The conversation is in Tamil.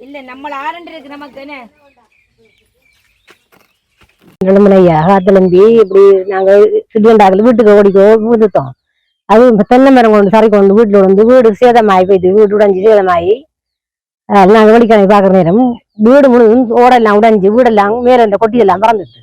இல்ல நம்மள ஆரண்டு இருக்கு நமக்கு என்ன? நடுமலையா காத்தலம்பி இப்படி நாங்க சிலிண்டாக்கில் வீட்டுக்கு ஓடிக்கோ ஊதுத்தோம் அது தென்னை மரம் கொண்டு சரி கொண்டு வீட்டுல வந்து வீடு சேதமாயி போயிட்டு வீடு உடைஞ்சு சேதமாயி நாங்கள் நாங்க பார்க்குற நேரம் வீடு முழுவதும் ஓடெல்லாம் உடஞ்சி வீடெல்லாம் மேலே இந்த கொட்டியெல்லாம் பறந்துட்டு.